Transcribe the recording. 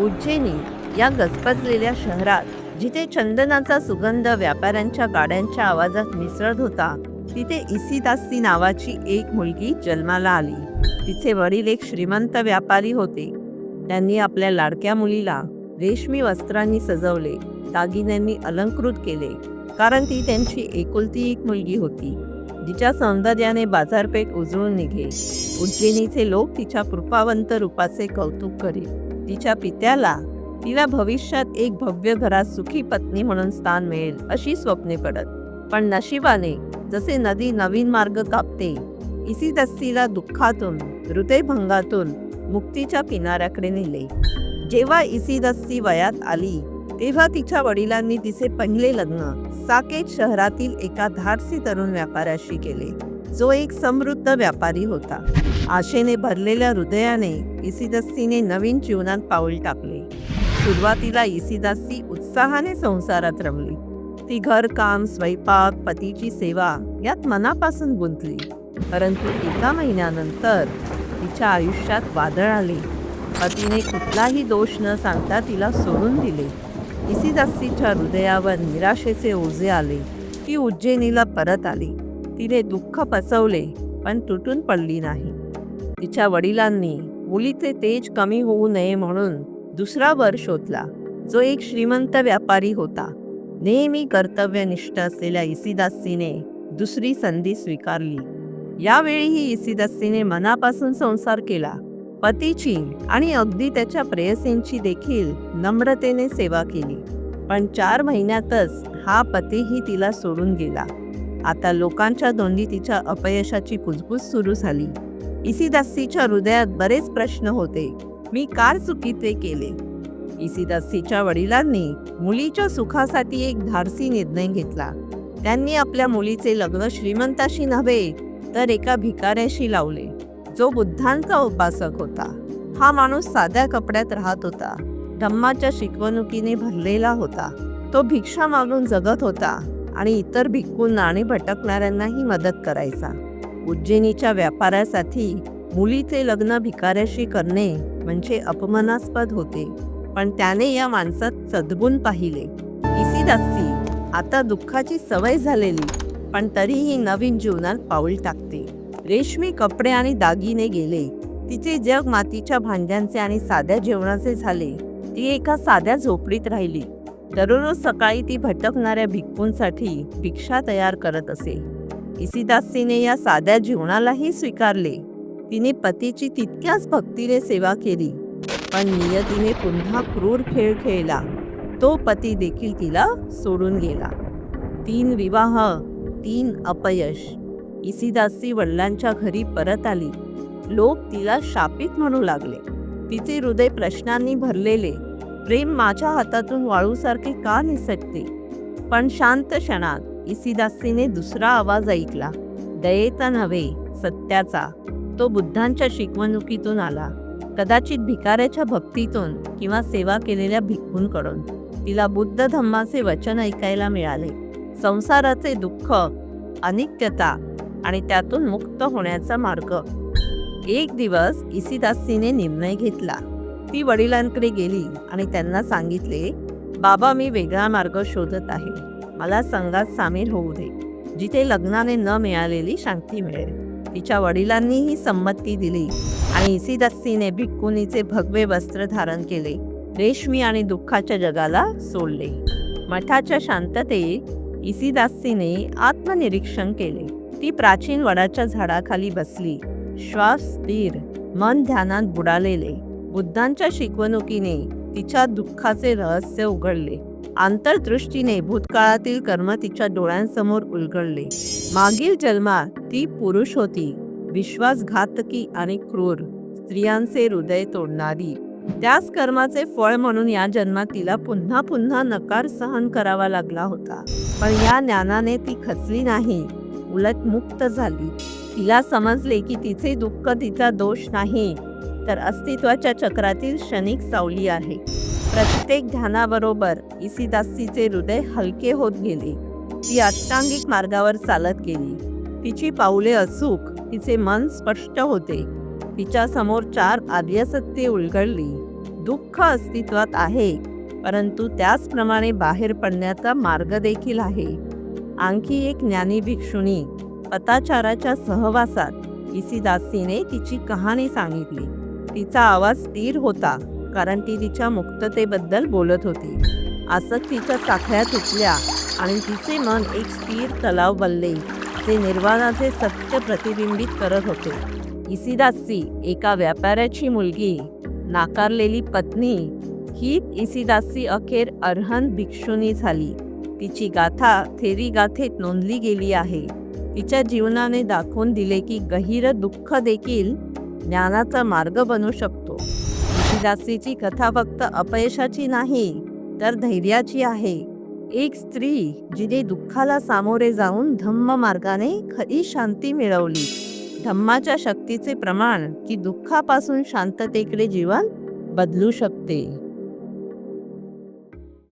उज्जैनी या गजबजलेल्या शहरात जिथे चंदनाचा सुगंध व्यापाऱ्यांच्या गाड्यांच्या आवाजात मिसळत होता तिथे इसिदासी नावाची एक मुलगी जन्माला आली. तिचे वडील एक श्रीमंत व्यापारी होते. त्यांनी आपल्या लाडक्या मुलीला रेशमी वस्त्रांनी सजवले दागिन्यांनी अलंकृत केले कारण ती त्यांची एकुलती एक मुलगी होती. जिच्या सौंदर्याने बाजारपेठ उजळून निघे. उज्जैनीचे लोक तिच्या कृपावंत रूपाचे कौतुक करीत तिच्या पित्याला तिला भविष्यात एक भव्य घरात सुखी पत्नी म्हणून स्थान मिळेल अशी स्वप्ने पडत. पण नशिबाने जसे नदी नवीन मार्ग कापते इसिदस्सीला दुःखातून हृदयभंगातून मुक्तीच्या किनाऱ्याकडे नेले. जेव्हा इसिदस्सी वयात आली तेव्हा तिच्या वडिलांनी तिचे पहिले लग्न साकेत शहरातील एका धाडसी तरुण व्यापाऱ्याशी केले. जो एक समृद्ध व्यापारी होता. आशेने भरलेल्या हृदयाने इसिदस्सीने नवीन जीवनात पाऊल टाकले. सुरुवातीला इसिदासी उत्साहाने संसारात रमली. ती घरकाम स्वयंपाक पतीची सेवा यात मनापासून गुंतली. परंतु एका महिन्यानंतर तिच्या आयुष्यात वादळ आले. पतीने कुठलाही दोष न सांगता तिला सोडून दिले. इसिदासीच्या हृदयावर निराशेचे ओझे आले. ती उज्जैनीला परत आली. तिने दुःख पचवले पण तुटून पडली नाही. तिच्या वडिलांनी मुलीचे तेज कमी होऊ नये म्हणून दुसरा वर शोधला जो एक श्रीमंत व्यापारी होता. नेहमी कर्तव्यनिष्ठ असलेल्या इसिदासीने दुसरी संधी स्वीकारली. यावेळीही इसिदासीने मनापासून संसार केला. पतीची आणि अगदी त्याच्या प्रेयसींची देखील नम्रतेने सेवा केली. पण चार महिन्यातच हा पतीही तिला सोडून गेला. आता लोकांच्या दोन्ही तिच्या अपयशाची कुजबूज सुरू झाली. इसीदास्सीच्या हृदयात बरेच प्रश्न होते. मी कार चुकीचे केले. इसीदास्सीच्या वडिलांनी मुलीच्या सुखासाठी एक धाडसी निर्णय घेतला. त्यांनी आपल्या मुलीचे लग्न श्रीमंताशी नव्हे तर एका भिकाऱ्याशी लावले. जो बुद्धांचा उपासक होता. हा माणूस साध्या कपड्यात राहत होता. धम्माच्या शिकवणुकीने भरलेला होता. तो भिक्षा मागून जगत होता आणि इतर भिक्कूंना आणि भटकणाऱ्यांनाही मदत करायचा. उज्जैनीच्या व्यापाऱ्यासाठी मुलीचे लग्न भिकाऱ्याशी करणे म्हणजे अपमानास्पद होते. पण त्याने या माणसात सद्गुण पाहिले. इसिदासी आता दुःखाची सवय झालेली पण तरीही नवीन जीवनात पाऊल टाकते. रेशमी कपडे आणि दागिने गेले. तिचे जग मातीच्या भांड्यांचे आणि साध्या जेवणाचे झाले. ती एका साध्या झोपडीत राहिली. दररोज सकाळी ती भटकणाऱ्या भिक्कूंसाठी भिक्षा तयार करत असे. इसिदासीने या साध्या जीवनालाही स्वीकारले. तिने पतीची तितक्याच भक्तीने सेवा केली पण नियतीने पुन्हा क्रूर खेळ खेळला. तो पती देखील तिला सोडून गेला. तीन विवाह तीन अपयश. इसिदासी वडिलांच्या घरी परत आली. लोक तिला शापित म्हणू लागले. तिचे हृदय प्रश्नांनी भरलेले. प्रेम माझ्या हातातून वाळूसारखे का निसटते? पण शांत क्षणात इसिदासीने दुसरा आवाज ऐकला. दयेचा नव्हे सत्याचा. तो बुद्धांच्या शिकवणुकीतून आला. कदाचित भिकाऱ्याच्या भक्तीतून किंवा सेवा केलेल्या भिक्खूंकडून. तिला बुद्ध धम्माचे वचन ऐकायला मिळाले. संसाराचे दुःख अनित्यता आणि त्यातून मुक्त होण्याचा मार्ग. एक दिवस इसिदासीने निर्णय घेतला. ती वडिलांकडे गेली आणि त्यांना सांगितले बाबा मी वेगळा मार्ग शोधत आहे. मला संघात सामील होऊ दे. जिथे लग्नाने न मिळालेली शांती मिळेल. तिच्या वडिलांनीही संमती दिली आणि इसिदासीने भिक्कुनीचे भगवे वस्त्र धारण केले. रेशमी आणि दुःखाच्या जगाला सोडले. मठाच्या शांततेत इसिदासीने आत्मनिरीक्षण केले. ती प्राचीन वडाच्या झाडाखाली बसली. श्वास स्थिर मन ध्यानात बुडालेले. बुद्धांच्या शिकवणुकीने तिच्या दुःखाचे रहस्य उघडले. आंतरदृष्टीने भूतकाळातील कर्म तिच्या डोळ्यांसमोर उलगडले. मागील जन्मात ती पुरुष होती विश्वासघातकी आणि क्रूर स्त्रियांचे हृदय तोडणारी. त्याच कर्माचे फळ म्हणून या जन्मात तिला पुन्हा पुन्हा नकार सहन करावा लागला होता. पण या ज्ञानाने ती खचली नाही उलट मुक्त झाली. तिला समजले की तिचे दुःख तिचा दोष नाही तर अस्तित्वाच्या चक्रातील क्षणिक सावली आहे. प्रत्येक ध्यानाबरोबर इसिदासीचे हृदय हलके होत गेले. ती अष्टांगिक मार्गावर चालत गेली. तिची पाऊले अचूक तिचे मन स्पष्ट होते. तिच्या समोर चार आद्यसत्ये उलगडली. दुःख अस्तित्वात आहे परंतु त्याचप्रमाणे बाहेर पडण्याचा मार्ग देखील आहे. आणखी एक ज्ञानी भिक्षुणी पताचाराच्या सहवासात इसिदासीने तिची कहाणी सांगितली. तिचा आवाज स्थिर होता. कारण ती तिच्या मुक्ततेबद्दल बोलत होती. आसक्तीच्या साखळ्या तुटल्या आणि तिचे मन एक स्थिर तलाव बनले जे निर्वाणाचे सत्य प्रतिबिंबित करत होते. इसिदासी एका व्यापाऱ्याची मुलगी नाकारलेली पत्नी ही इसिदासी अखेर अर्हन भिक्षुनी झाली. तिची गाथा थेरी गाथेत नोंदली गेली आहे. तिच्या जीवनाने दाखवून दिले की गहिर दुःख देखील ज्ञानाचा मार्ग बनू शकतो. जास्तीची कथा फक्त अपयशाची नाही तर धैर्याची आहे. एक स्त्री जिने दुःखाला सामोरे जाऊन धम्म मार्गाने खरी शांती मिळवली. धम्माच्या शक्तीचे प्रमाण की दुःखापासून शांततेकडे जीवन बदलू शकते.